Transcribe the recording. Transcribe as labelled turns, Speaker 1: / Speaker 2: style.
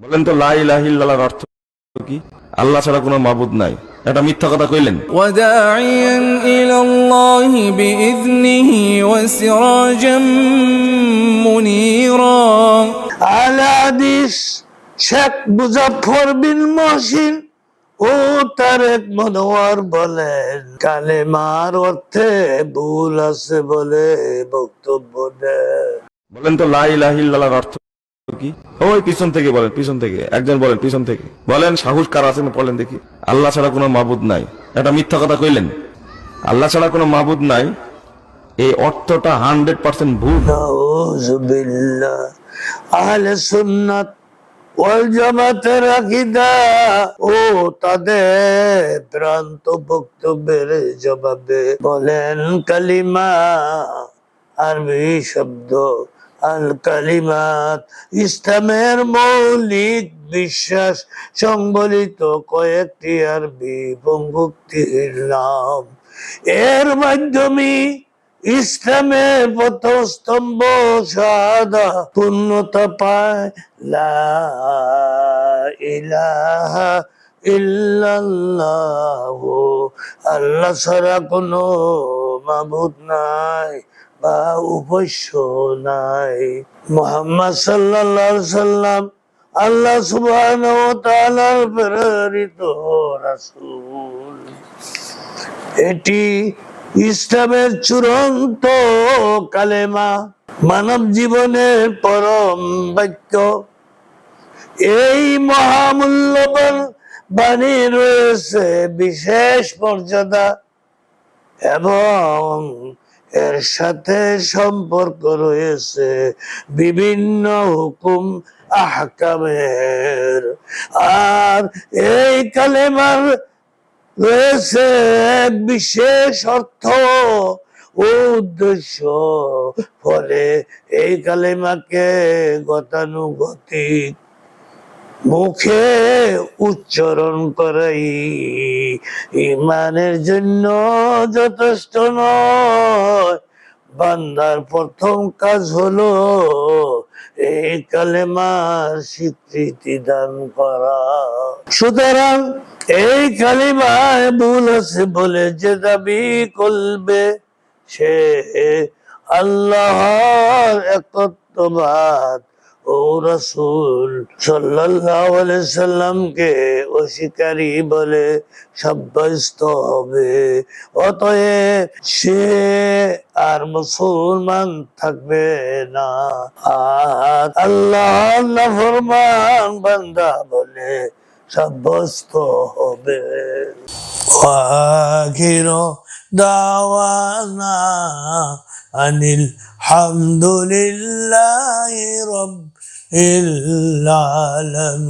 Speaker 1: বলেন তো লাই লাহিল্লাহর অর্থ কি? আল্লাহ ছাড়া কোনো মাবুদ নাই। এটা মিথ্যা কথা কইলেন।
Speaker 2: ওয়াদাইয়ান ইলাল্লাহি বিইذনিহি ওয়া সিরাজাম মুনীরা।
Speaker 3: আলা হাদিস শেখ মুজাফফর বিন মহসিন ও তারেক মনোয়ার বলেন কালেমার অর্থে ভুল আছে বলে বক্তব্য দেয়
Speaker 1: বলেন তো লাই লাহিল্লাহর অর্থ কি? ওই পিছন থেকে বলেন, পিছন থেকে। একজন বলেন, পিছন থেকে। বলেন, সাহস কার আছেন বলেন দেখি। আল্লাহ ছাড়া কোনো মাবুদ নাই। এটা মিথ্যা কথা কইলেন। আল্লাহ ছাড়া কোনো মাবুদ নাই। এই অর্থটা হান্ড্রেড পার্সেন্ট ভুল।
Speaker 3: আহলে সুন্নাত ওয়াল জামাতের আকীদা। ও তাদের প্রান্ত বক্তব্যের জবাবে বলেন কালিমা, আরবি শব্দ। আল কালিমাত ইসলামের মৌলিক বিশ্বাস সংবলিত কয়েকটি আরবি পঙ্গুক্তির নাম। এর মাধ্যমে ইসলামের প্রথম স্তম্ভ সাদা পূর্ণতা পায়। লা ইলাহা ইল্লাল্লাহ। আল্লাহ ছাড়া কোনো মাবুদ নাই। বা উপস্য নাই। মোহাম্মদ আলাইহি সাল্লাম আল্লাহ সুবহানাহু ওয়া তাআলার প্রেরিত রাসূল। এটি ইসলামের চূড়ান্ত কালেমা, মানব জীবনের পরম বাক্য। এই মহামূল্যবান বাণী রয়েছে বিশেষ মর্যাদা এবং এর সাথে সম্পর্ক রয়েছে বিভিন্ন হুকুম আহকামের। আর এই কালেমার রয়েছে বিশেষ অর্থ উদ্দেশ্য। ফলে এই কালেমাকে গতানুগতিক মুখে উচ্চারণ করাই ইমানের জন্য যথেষ্ট নয়। বান্দার প্রথম কাজ হলো এই কালেমার স্বীকৃতি দান করা। সুতরাং এই কালিমায় ভুল আছে বলে যে দাবি করবে সে আল্লাহর একত্ববাদ ও রসুল সাল্লামকে বলে সাব্যস্ত হবে। অতএব সে আর মুসলমান থাকবে না। আর আল্লাহ ফরমান বান্দা বলে সাব্যস্ত হবে। আখির দাওয়ানা আনিল হামদুলিল্লাহ রব العالمين.